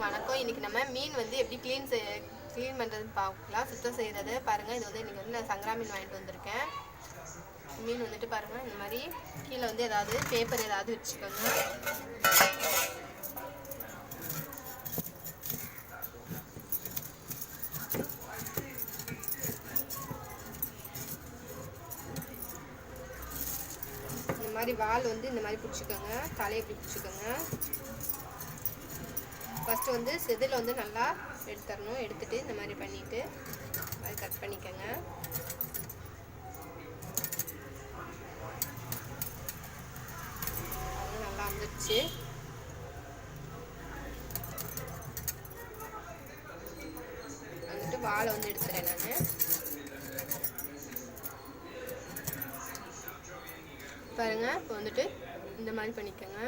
எல்லாருக்கும் வணக்கம். இன்னைக்கு நம்ம மீன் வந்து எப்படி க்ளீன் செய் க்ளீன் பண்ணுறதுன்னு பார்க்கலாம். சுத்தம் செய்கிறது பாருங்கள் இது வந்து இன்றைக்கி வந்து நான் சங்கரா மீன் வாங்கிட்டு வந்திருக்கேன். மீன் வந்துட்டு பாருங்கள் இந்த மாதிரி கீழே வந்து ஏதாவது பேப்பர் ஏதாவது வச்சுக்கோங்க. இந்த மாதிரி வால் வந்து இந்த மாதிரி பிடிச்சிக்கோங்க. தலையை இப்படி பிடிச்சிக்கோங்க. ஃபஸ்ட்டு வந்து செதில் வந்து நல்லா எடுத்துடணும் எடுத்துகிட்டு இந்த மாதிரி பண்ணிவிட்டு அது கட் பண்ணிக்கோங்க. அது நல்லா வந்துடுச்சு வந்துட்டு வாழை வந்து எடுத்துகிறேன் நான். பாருங்கள் இப்போ வந்துட்டு இந்த மாதிரி பண்ணிக்கோங்க.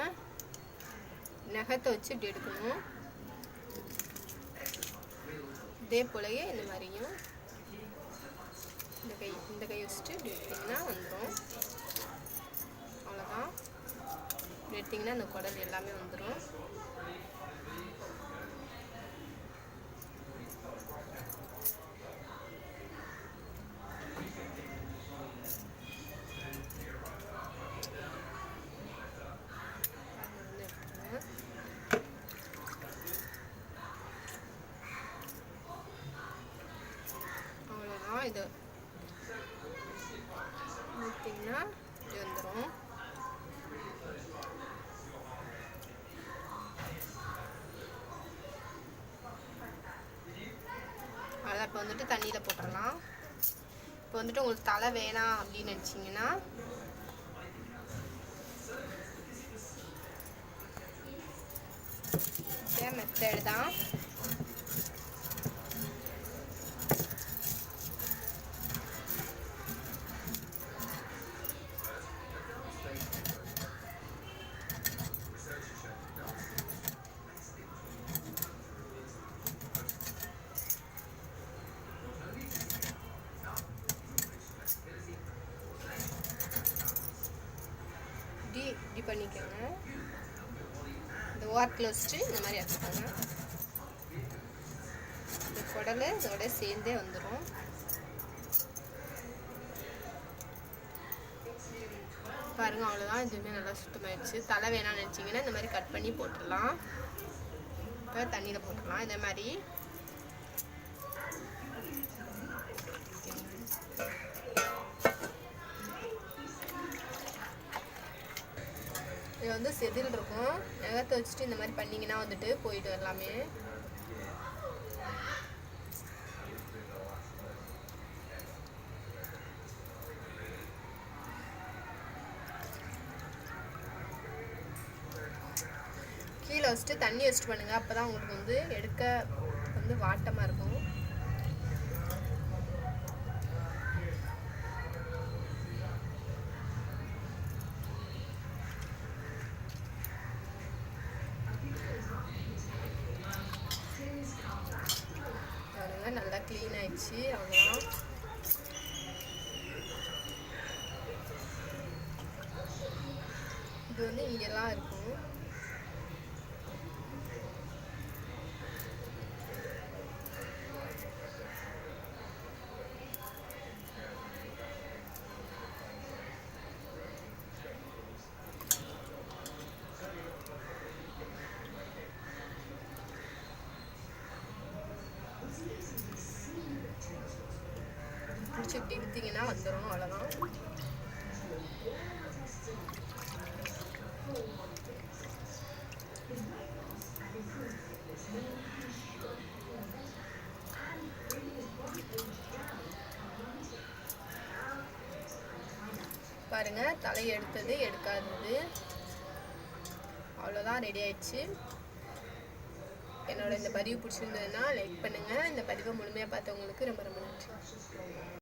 நகத்தை வச்சு இப்படி எடுக்கணும். இதே போலயே இந்த மாதிரியும் இந்த கை இந்த கை வச்சுட்டு இப்படி எடுத்திங்கன்னா வந்துடும் அவ்வளோதான் இப்படி எடுத்திங்கன்னா அந்த குடல் எல்லாமே வந்துடும் வந்து எடுத்துருங்க அவ்வளோதான் இது ஊற்றிங்கன்னா இது வந்துடும் அதான் இப்போ வந்துட்டு தண்ணியில் போட்டுடலாம் இப்போ வந்துட்டு உங்களுக்கு தலை வேணாம் அப்படின்னு நினச்சிங்கன்னா இதே மெத்தட் தான் இப்படி இப்படி பண்ணிக்கோங்க. இந்த ஓரத்தில் வச்சுட்டு இந்த மாதிரி வச்சுக்கோங்க இந்த குடல் இதோட சேர்ந்தே வந்துடும் பாருங்க அவ்வளோதான் இதுவுமே நல்லா சுத்தமாயிடுச்சு. தலை வேணாம்னு நினச்சிங்கன்னா இந்த மாதிரி கட் பண்ணி போட்டுடலாம். இப்போ தண்ணியில் போட்டுடலாம். இந்த மாதிரி இது வந்து செதில் இருக்கும். நகத்தை வச்சுட்டு இந்த மாதிரி பண்ணிங்கன்னா வந்துட்டு போயிட்டு எல்லாமே கீழே வச்சுட்டு தண்ணி வச்சுட்டு பண்ணுங்க. அப்பதான் உங்களுக்கு வந்து எடுக்க வந்து வாட்டமாக இருக்கும் பாருங்க நல்லா க்ளீன் அவ்வளோதான் இது வந்து இங்கெல்லாம் இருக்கும் வச்சு இப்படி இழுத்தீங்கன்னா வந்துடும் அவ்வளோதான் பாருங்க தலை எடுத்தது எடுக்காதது. அவ்வளோதான் ரெடி ஆயிடுச்சு. என்னோட இந்த பதிவு பிடிச்சிருந்ததுன்னா லைக் பண்ணுங்கள் இந்த பதிவை முழுமையாக பார்த்தவங்களுக்கு ரொம்ப ரொம்ப நன்றி.